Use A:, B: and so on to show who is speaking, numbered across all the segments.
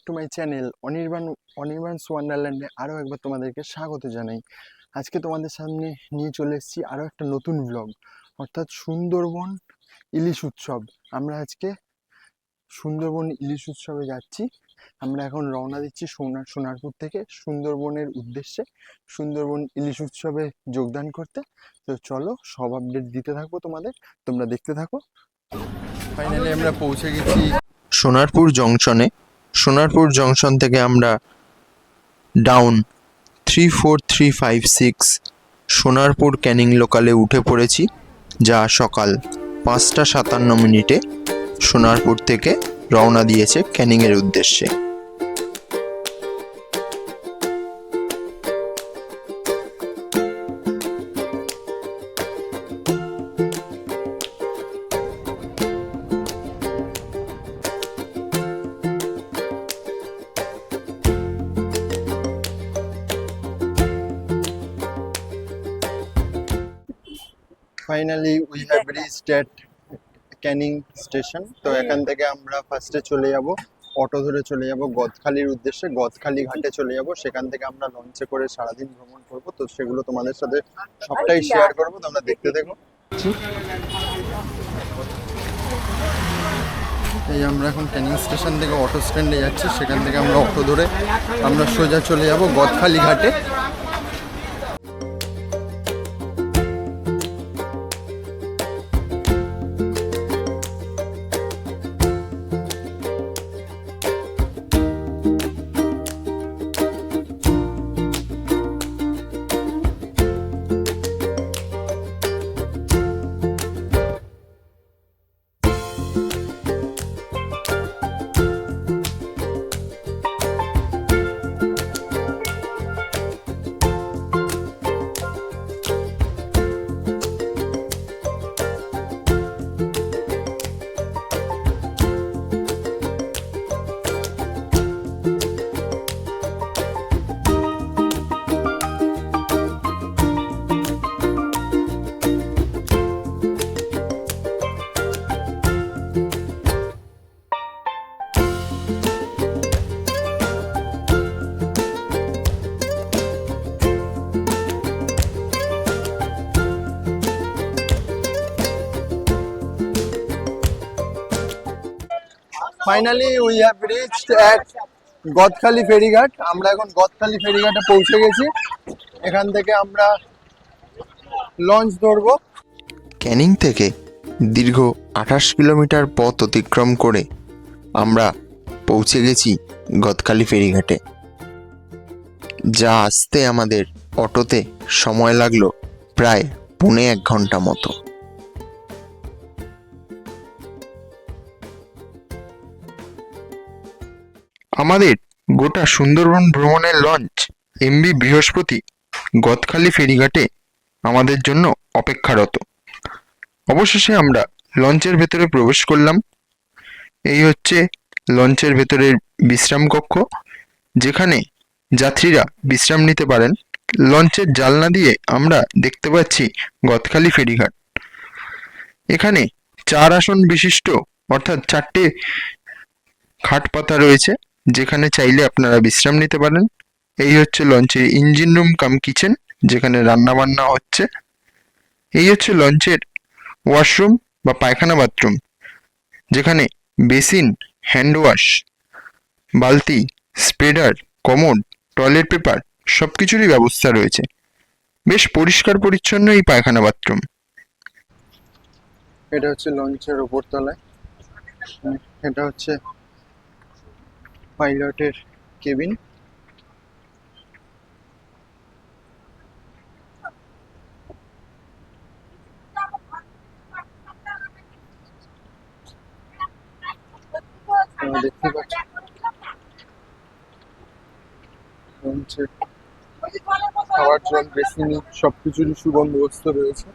A: Back to my channel Anirban Anirban's ওয়ান্ডারল্যান্ডে আরও একবার তোমাদেরকে স্বাগত জানাই। আজকে তোমাদের সামনে নিয়ে চলে এসেছি আরও একটা নতুন ব্লগ অর্থাৎ সুন্দরবন ইলিশ উৎসব। আমরা আজকে সুন্দরবন ইলিশ উৎসবে যাচ্ছি। আমরা এখন রওনা দিচ্ছি সোনার সোনারপুর থেকে সুন্দরবনের উদ্দেশ্যে সুন্দরবন ইলিশ উৎসবে যোগদান করতে। তো চলো, সব আপডেট দিতে থাকব তোমাদের, তোমরা দেখতে থাকো। ফাইনালি আমরা পৌঁছে গেছি সোনারপুর জংশনে সোনারপুর জংশন থেকে আমরা down three four three five six Sonarpur Canning লোকালে উঠে পড়েছি, যা সকাল পাঁচটা সাতান্ন মিনিটে সোনারপুর থেকে রওনা দিয়েছে ক্যানিংয়ের উদ্দেশ্যে। Finally we have reached at Canning station তো এখান থেকে আমরা ফার্স্টে চলে যাব অটো ধরে চলে যাব গদখালির উদ্দেশ্যে গদখালি ঘাটে চলে যাব। সেখান থেকে আমরা লঞ্চে করে সারাদিন ভ্রমণ করব। তো সেগুলো তোমাদের সাথে সবটাই শেয়ার করব তোমরা দেখতে দেখো। এই আমরা এখন ক্যানিং স্টেশন থেকে অটো স্ট্যান্ডে যাচ্ছি। সেখান থেকে আমরা অটো ধরে আমরা সোজা চলে যাব গদখালি ঘাটে। Finally we have reached at Godkhali ফেরিঘাট আমরা এখন গদখালি ফেরিঘাটে পৌঁছে গেছি। এখান থেকে আমরা লঞ্চ ধরবো। ক্যানিং থেকে দীর্ঘ আঠাশ কিলোমিটার পথ অতিক্রম করে আমরা পৌঁছে গেছি গদখালি ফেরিঘাটে যা আসতে আমাদের অটোতে সময় লাগল প্রায় পৌনে এক ঘণ্টা মতো। আমাদের গোটা সুন্দরবন ভ্রমণের লঞ্চ, এমবি বৃহস্পতি, গদখালি ফেরিঘাটে আমাদের জন্য অপেক্ষারত। অবশেষে আমরা লঞ্চের ভেতরে প্রবেশ করলাম। এই হচ্ছে লঞ্চের ভেতরের বিশ্রাম কক্ষ, যেখানে যাত্রীরা বিশ্রাম নিতে পারেন। লঞ্চের জালনা দিয়ে আমরা দেখতে পাচ্ছি গদখালি ফেরিঘাট। এখানে চার আসন বিশিষ্ট, অর্থাৎ চারটে খাট পাতা রয়েছে। যেখানে চাইলে আপনারা বিশ্রাম নিতে পারেন। এই হচ্ছে লঞ্চের ইঞ্জিন রুম কাম কিচেন, যেখানে রান্না বান্না হচ্ছে। এই হচ্ছে লঞ্চের ওয়াশরুম বা পায়খানা বাথরুম, যেখানে বেসিন, হ্যান্ড ওয়াশ, বালতি, স্প্রেডার, কমোড, টয়লেট পেপার সব কিছুরই ব্যবস্থা রয়েছে। বেশ পরিষ্কার পরিচ্ছন্ন এই পায়খানা বাথরুম। এটা হচ্ছে লঞ্চের ওপর তলায় এটা হচ্ছে পাইলটের কেবিন। দেখতে পাচ্ছ খাওয়ার জল বেসিনি সবকিছুরই সুবন্দোবস্ত রয়েছে।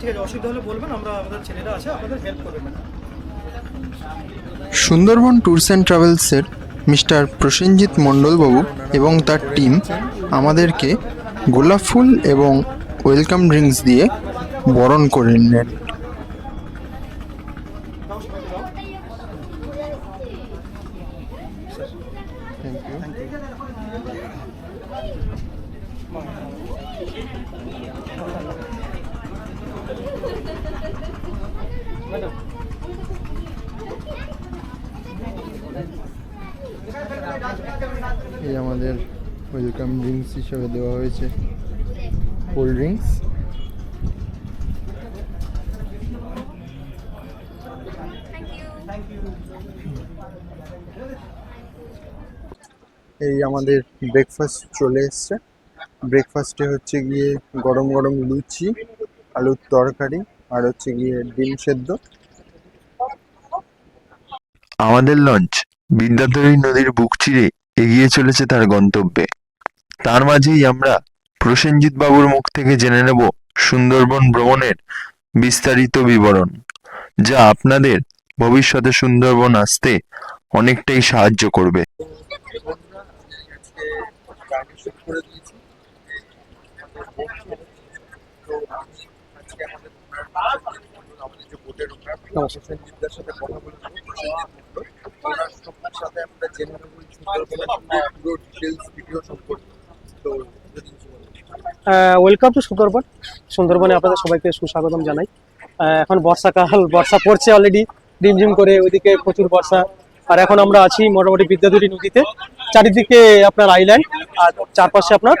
B: ঠিক আছে, অসুবিধা হলে বলবেন, আমরা আমাদের ছেলেরা আছে, আপনাদের হেল্প করবে ম্যাডাম
A: সুন্দরবন ট্যুরস অ্যান্ড ট্রাভেলসের মিস্টার প্রসেনজিৎ মণ্ডলবাবু এবং তার টিম আমাদেরকে গোলাপ ফুল এবং ওয়েলকাম ড্রিঙ্কস দিয়ে বরণ করে নেন
B: স্যার
A: থ্যাংক ইউ এই আমাদের ওয়েলকাম ড্রিঙ্কস হিসেবে দেওয়া হয়েছে কোল্ড ড্রিঙ্কস এই আমাদের ব্রেকফাস্ট চলে এসছে। ব্রেকফাস্টে হচ্ছে গিয়ে গরম গরম লুচি, আলুর তরকারি আর হচ্ছে গিয়ে ডিম সেদ্ধ। আমাদের লঞ্চ বিদ্যাধরী নদীর বুক চিরে এগিয়ে চলেছে তার গন্তব্যে। তার মাঝেই আমরা প্রসেনজিৎ বাবুর মুখ থেকে জেনে নেব সুন্দরবন ভ্রমণের বিস্তারিত বিবরণ, যা আপনাদের ভবিষ্যতে সুন্দরবন আসতে অনেকটাই সাহায্য করবে।
C: Welcome to Sundarban. সুন্দরবনে আপনাদের সবাইকে সুস্বাগতম জানাই। এখন বর্ষাকাল, বর্ষা পড়ছে অলরেডি রিমঝিম করে ওইদিকে প্রচুর বর্ষা। আর এখন আমরা আছি মোটামুটি বিদ্যাধরী নদীতে। চারিদিকে আপনার আইল্যান্ড আর চারপাশে আপনার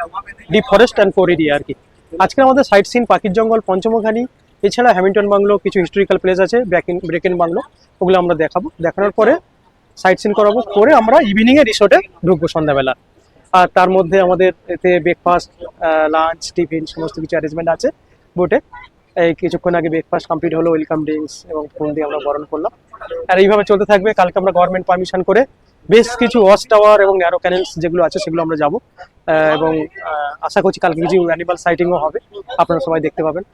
C: deep forest and core area আর কি। আজকে আমাদের সাইট সিন পাখির জঙ্গল, পঞ্চমখানি। এছাড়া হ্যামিল্টন বাংলো কিছু হিস্টোরিক্যাল প্লেস আছে ব্যাকিন ব্রেকেন বাংলো ওগুলো আমরা দেখাবো। দেখানোর পরে সাইট সিন করাবো। করে আমরা ইভিনিংয়ে রিসোর্টে ঢুকবো সন্ধ্যাবেলা। আর তার মধ্যে আমাদের এতে ব্রেকফাস্ট লাঞ্চ টিফিন সমস্ত কিছু অ্যারেঞ্জমেন্ট আছে। বোটে এই কিছুক্ষণ আগে ব্রেকফাস্ট কমপ্লিট হলো ওয়েলকাম ড্রিঙ্কস এবং ফোন দিয়ে আমরা বরণ করলাম। আর এইভাবে চলতে থাকবে, কালকে আমরা গভর্নমেন্ট পারমিশন করে বেশ কিছু ওয়াচ টাওয়ার এবং ন্যারো ক্যানেলস যেগুলো আছে সেগুলো আমরা যাব। এবং আশা করছি কালকে কিছু অ্যানিমাল সাইটিংও হবে। আপনারা সবাই দেখতে পাবেন।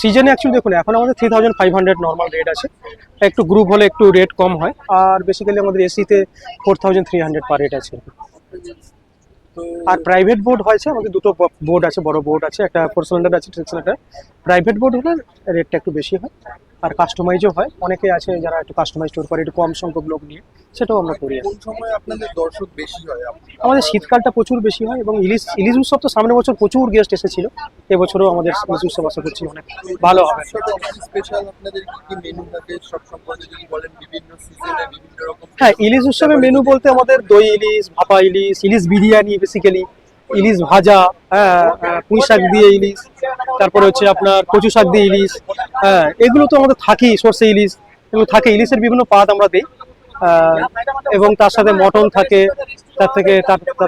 A: সিজনে
C: অ্যাকচুয়ালি দেখুন, এখন আমাদের three thousand five hundred normal rate আছে। একটু গ্রুপ হলে একটু রেট কম হয়। আর বেসিক্যালি আমাদের এসিতে four thousand three hundred per rate আছে। আর প্রাইভেট বোর্ড হয়েছে, আমাদের দুটো বোর্ড আছে, বড় বোর্ড আছে, একটা ফোর সিলিন্ডার আছে সিলিন্ডার প্রাইভেট বোর্ড হলে রেটটা একটু বেশি হয়। আর কাস্টমাইজও হয়। অনেকে আছে যারা একটু কাস্টমাইজ স্টোর করে একটু কম সংখ্যক লোক নিয়ে সেটাও আমরা করি। আর
A: কোন সময় আপনাদের দর্শক বেশি হয়?
C: আমাদের শীতকালটা প্রচুর বেশি হয় এবং ইলিশ ইলিশ উৎসব তো সামনের বছর প্রচুর গেস্ট এসেছিল। এবছরও আমাদের ইলিশ উৎসব আশা করছি অনেক ভালো হবে।
A: স্পেশাল আপনাদের কি কি মেনু থাকে? সব সম্পর্কে যদি বলেন বিভিন্ন সিজনে বিভিন্ন রকম
C: হ্যাঁ ইলিশ উৎসবে মেনু বলতে আমাদের দই ইলিশ ভাপা ইলিশ ইলিশ বিরিয়ানি বেসিক্যালি ইলিশ ভাজা হ্যাঁ পুঁই শাক দিয়ে ইলিশ, তারপরে হচ্ছে আপনার কচু শাক দিয়ে ইলিশ হ্যাঁ এগুলো তো আমাদের থাকেই, সর্ষে ইলিশ, এগুলো থাকে, ইলিশের বিভিন্ন পাত আমরা দিই এবং তার সাথে মটন থাকে, তার থেকে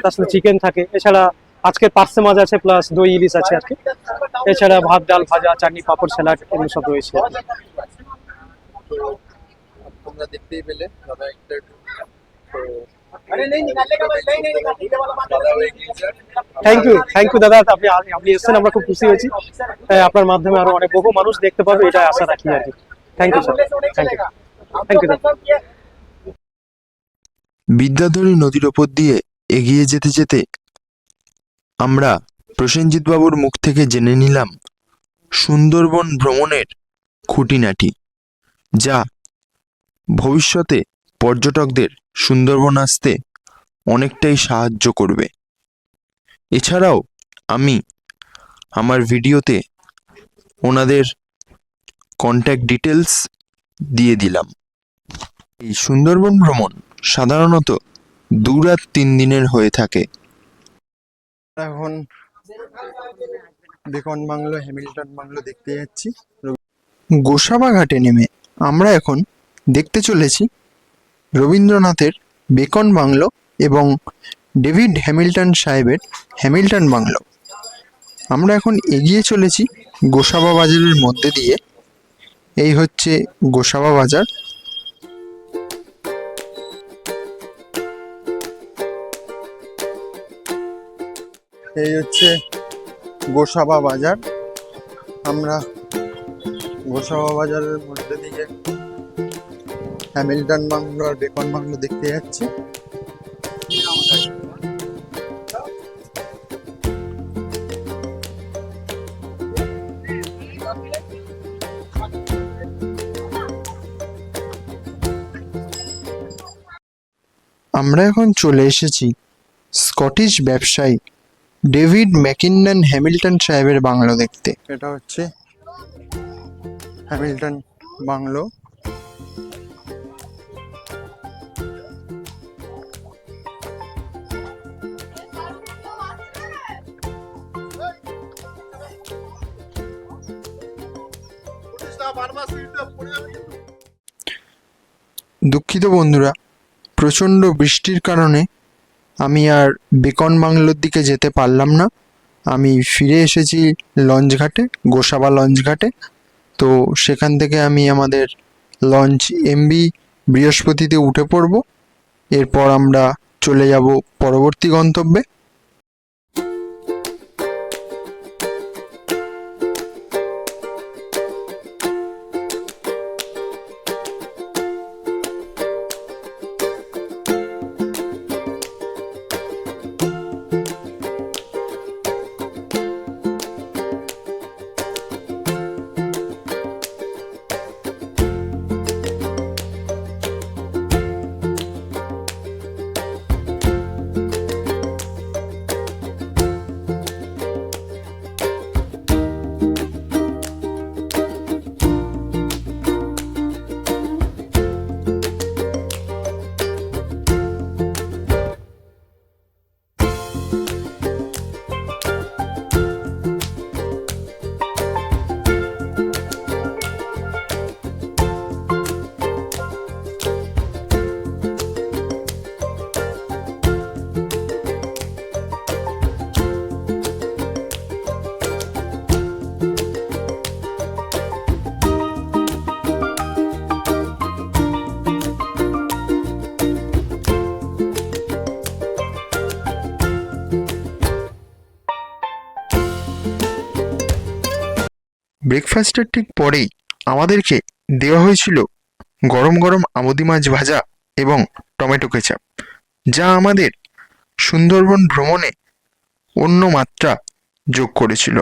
C: তার সাথে চিকেন থাকে, এছাড়া আজকে পার্সে মাছ আছে, প্লাস দই ইলিশ আছে আজকে, এছাড়া ভাত, ডাল, ভাজা, চাটনি, পাঁপড়, স্যালাড, এগুলো সব রয়েছে।
A: তোমরা দেখতেই পেলে, দাদা একটা তো হয়ে
C: থ্যাংক ইউ থ্যাংক ইউ দাদা। আপনি আপনি এসেছেন আমরা খুব খুশি হয়েছি। আপনার মাধ্যমে আরও অনেক বহু মানুষ দেখতে পাবে এটা আশা রাখি আর কি। Thank you sir thank you thank you দাদা।
D: বিদ্যাধরী নদীর ওপর দিয়ে এগিয়ে যেতে যেতে আমরা প্রসেনজিৎ বাবুর মুখ থেকে জেনে নিলাম সুন্দরবন ভ্রমণের খুঁটিনাটি যা ভবিষ্যতে পর্যটকদের সুন্দরবন আসতে অনেকটাই সাহায্য করবে। এছাড়াও আমি আমার ভিডিওতে ওনাদের কন্ট্যাক্ট ডিটেলস দিয়ে দিলাম। এই সুন্দরবন ভ্রমণ সাধারণত দু রাত তিন দিনের হয়ে থাকে।
A: এখন বেকন বাংলো হ্যামিল্টন বাংলো দেখতে যাচ্ছি। গোসাবা ঘাটে নেমে আমরা এখন দেখতে চলেছি রবীন্দ্রনাথের বেকন বাংলো এবং ডেভিড হ্যামিল্টন সাহেবের হ্যামিল্টন বাংলো। আমরা এখন এগিয়ে চলেছি গোসাবা বাজারের মধ্যে দিয়ে। এই হচ্ছে গোসাবা বাজার। এই হচ্ছে গোসাবা বাজার। আমরা গোসাবা বাজারের মধ্যে দিয়ে হ্যামিল্টন বাংলো বেকন বাংলো দেখতে যাচ্ছি।
D: আমরা এখন চলে এসেছি স্কটিশ ব্যবসায়ী ডেভিড ম্যাকিন্নন হ্যামিল্টন সাহেবের বাংলো দেখতে। এটা হচ্ছে হ্যামিল্টন বাংলো। দুঃখিত বন্ধুরা, প্রচণ্ড বৃষ্টির কারণে আমি আর বেকন বাংলোর দিকে যেতে পারলাম না। আমি ফিরে এসেছি লঞ্চ ঘাটে, গোসাবা লঞ্চ ঘাটে। তো সেখান থেকে আমি আমাদের লঞ্চ এমবি বৃহস্পতিতে উঠে পড়ব। এরপর আমরা চলে যাব পরবর্তী গন্তব্যে। ব্রেকফাস্টের ঠিক পরেই আমাদেরকে দেওয়া হয়েছিল গরম গরম আমদি মাছ ভাজা এবং টমেটো কেচাপ, যা আমাদের সুন্দরবন ভ্রমণে অন্য মাত্রা যোগ করেছিল।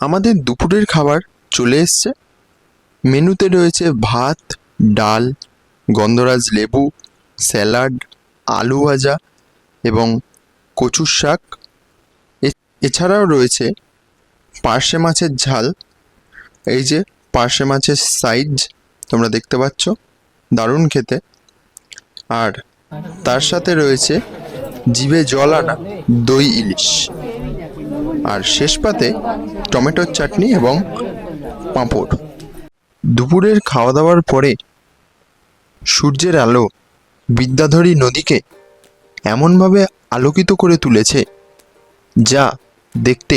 D: আমাদের দুপুরের খাবার চলে এসছে। মেনুতে রয়েছে ভাত ডাল গন্ধরাজ লেবু স্যালাড, আলু ভাজা এবং কচুর শাক। এছাড়াও রয়েছে পার্শে মাছের ঝাল। এই যে পার্শে মাছের সাইজ তোমরা দেখতে পাচ্ছ, দারুণ খেতে। আর তার সাথে রয়েছে জিভে জল আনা দই ইলিশ। আর শেষ পাতে টমেটোর চাটনি এবং পাঁপড়। দুপুরের খাওয়া দাওয়ার পরে সূর্যের আলো বিদ্যাধরী নদীকে এমনভাবে আলোকিত করে তুলেছে যা দেখতে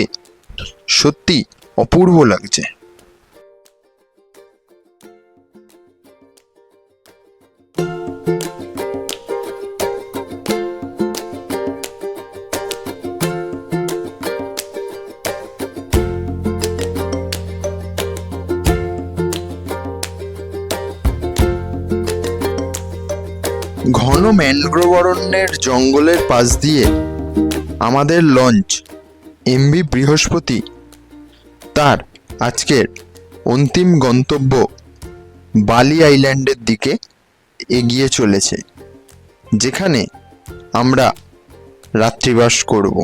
D: সত্যি অপূর্ব লাগছে। ম্যানগ্রোভ অরণ্যের জঙ্গলের পাশ দিয়ে আমাদের লঞ্চ এমবি বৃহস্পতি তার আজকের অন্তিম গন্তব্য বালি আইল্যান্ডের দিকে এগিয়ে চলেছে, যেখানে আমরা রাত্রিবাস করব।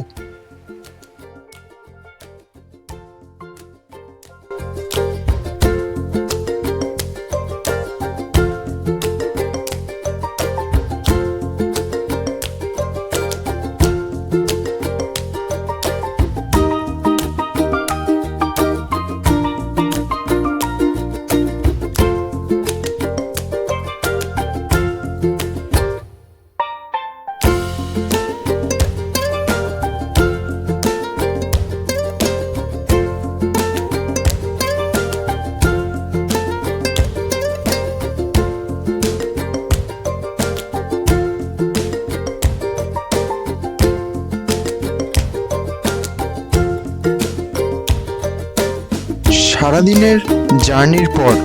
D: সারাদিনের জার্নির পর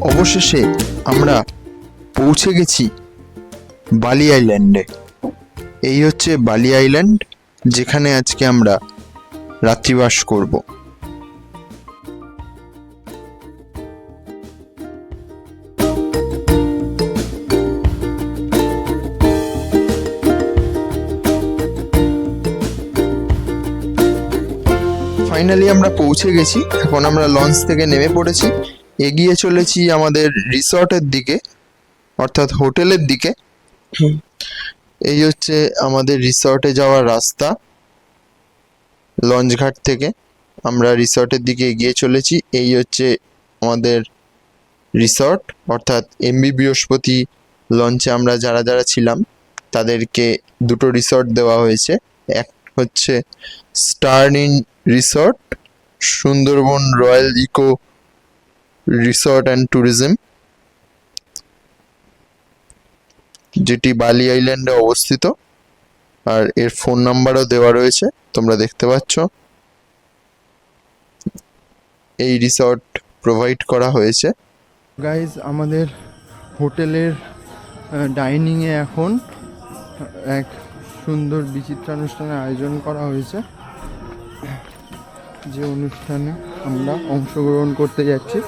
D: অবশেষে আমরা পৌঁছে গেছি বালি আইল্যান্ডে। এই হচ্ছে বালি আইল্যান্ড, যেখানে আজকে আমরা রাত্রিবাস করব। ফাইনালি আমরা পৌঁছে গেছি। এখন আমরা লঞ্চ থেকে নেমে পড়েছি। এগিয়ে চলেছি আমাদের রিসর্টের দিকে অর্থাৎ হোটেলের দিকে। এই হচ্ছে আমাদের রিসর্টে যাওয়ার রাস্তা লঞ্চঘাট থেকে। আমরা রিসর্টের দিকে এগিয়ে চলেছি। এই হচ্ছে আমাদের রিসর্ট অর্থাৎ এমবি বৃহস্পতি লঞ্চে আমরা যারা যারা ছিলাম তাদেরকে দুটো রিসর্ট দেওয়া হয়েছে। এক হচ্ছে stern inn resort Sundarban royal eco resort and tourism যেটি বালি আইল্যান্ডে অবস্থিত, আর এর ফোন নাম্বারও দেওয়া রয়েছে, তোমরা দেখতে পাচ্ছ। এই রিসর্ট প্রোভাইড করা হয়েছে।
A: গাইজ আমাদের হোটেলের ডাইনিংয়ে এখন এক সুন্দর বিচিত্রানুষ্ঠানের আয়োজন করা হয়েছে। যে অনুষ্ঠানে আমরা অংশগ্রহণ করতে যাচ্ছি।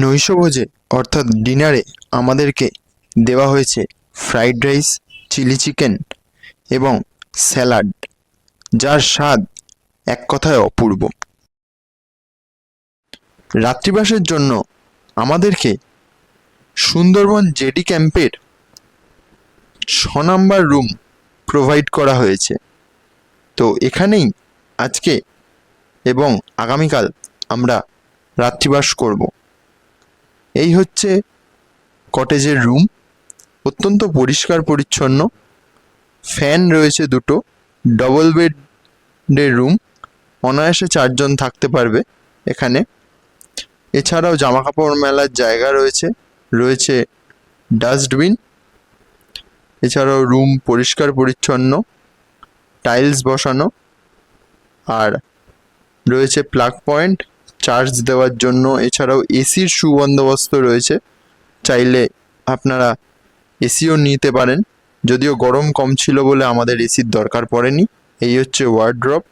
D: নৈশভোজে, অর্থাৎ ডিনারে, আমাদেরকে দেওয়া হয়েছে ফ্রাইড রাইস, চিলি চিকেন এবং স্যালাড, যার স্বাদ এক কথায় অপূর্ব। রাত্রিবাসের জন্য আমাদেরকে সুন্দরবন জেডি ক্যাম্পের ছ নাম্বার রুম প্রোভাইড করা হয়েছে। তো এখানেই আজকে এবং আগামীকাল আমরা রাত্রিবাস করব। এই হচ্ছে কটেজের রুম, অত্যন্ত পরিষ্কার পরিচ্ছন্ন। ফ্যান রয়েছে দুটো, ডবল বেডের রুম। অনায়াসে চারজন থাকতে পারবে এখানে। এছাড়াও জামা কাপড় মেলার জায়গা রয়েছে রয়েছে ডাস্টবিন। এছাড়াও রুম পরিষ্কার পরিচ্ছন্ন, টাইলস বসানো। আর রয়েছে প্লাগ পয়েন্ট চার্জ দেওয়ার জন্য। এছাড়াও এসির সুবন্দোবস্ত রয়েছে। চাইলে আপনারা এসিও নিতে পারেন। যদিও গরম কম ছিল বলে আমাদের এসির দরকার পড়েনি। এই হচ্ছে ওয়ার্ড্রপ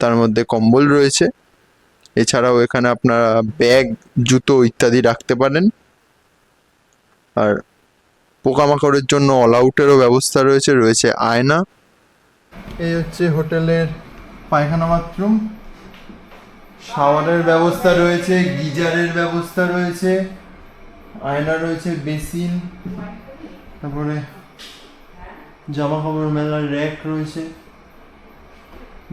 D: তার মধ্যে কম্বল রয়েছে। এছাড়াও এখানে আপনারা ব্যাগ জুতো ইত্যাদি রাখতে পারেন। আর পোকামাকড়ের জন্য অল আউটেরও ব্যবস্থা রয়েছে। রয়েছে আয়না। এই হচ্ছে হোটেলের পায়খানা বাথরুম, শাওয়ারের ব্যবস্থা রয়েছে, গিজারের ব্যবস্থা রয়েছে, আয়না রয়েছে, বেসিন, তারপরে জামা কাপড় মেলার র্যাক রয়েছে,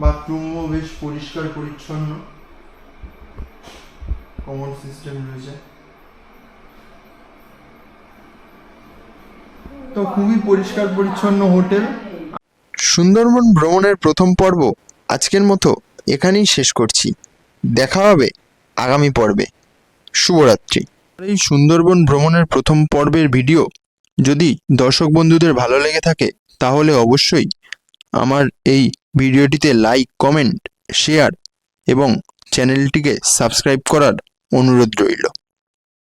D: বাথরুমও বেশ পরিষ্কার, পরিচ্ছন্ন, কমন সিস্টেম রয়েছে। তো খুবই পরিষ্কার, পরিচ্ছন্ন হোটেল। সুন্দরবন ভ্রমণের প্রথম পর্ব আজকের মতো এখানেই শেষ করছি। দেখা হবে আগামী পর্বে। শুভরাত্রি। এই সুন্দরবন ভ্রমণের প্রথম পর্বের ভিডিও যদি দর্শক বন্ধুদের ভালো লেগে থাকে, তাহলে অবশ্যই আমার এই ভিডিওটিতে লাইক কমেন্ট শেয়ার এবং চ্যানেলটিকে সাবস্ক্রাইব করার অনুরোধ রইল।